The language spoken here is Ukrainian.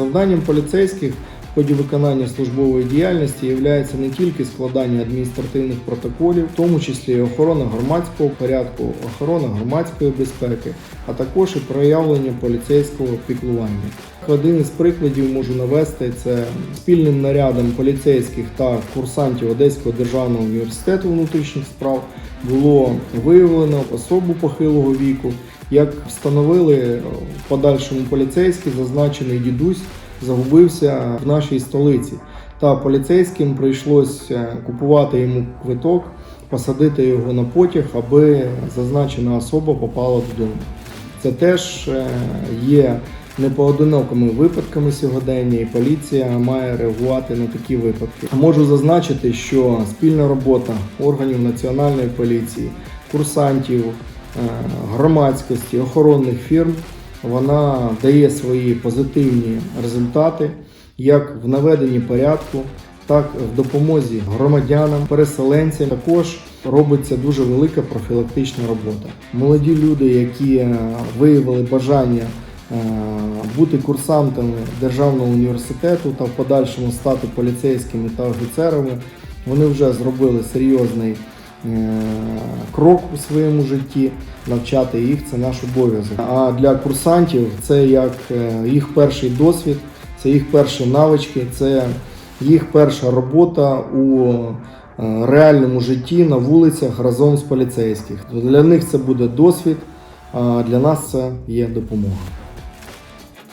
Завданням поліцейських в ході виконання службової діяльності є не тільки складання адміністративних протоколів, в тому числі і охорона громадського порядку, охорона громадської безпеки, а також і проявлення поліцейського піклування. Один із прикладів можу навести це спільним нарядом поліцейських та курсантів Одеського державного університету внутрішніх справ було виявлено особу похилого віку. Як встановили е, в подальшому поліцейські, зазначений дідусь загубився в нашій столиці. Та поліцейським прийшлося купувати йому квиток, посадити його на потяг, аби зазначена особа попала додому. Це теж е, є непоодинокими випадками сьогодення, і поліція має реагувати на такі випадки. Можу зазначити, що спільна робота органів національної поліції, курсантів, е, громадськості, охоронних фірм вона дає свої позитивні результати як в наведенні порядку, так і в допомозі громадянам, переселенцям. Також робиться дуже велика профілактична робота. Молоді люди, які е, виявили бажання е, бути курсантами державного університету та в подальшому стати поліцейськими та офіцерами, вони вже зробили серйозний е, крок у своєму житті. Навчати їх це наш обов'язок. А для курсантів це як е, їх перший досвід, це їх перші навички, це їх перша робота у е, реальному житті на вулицях разом з поліцейських. Для них це буде досвід, а для нас це є допомога.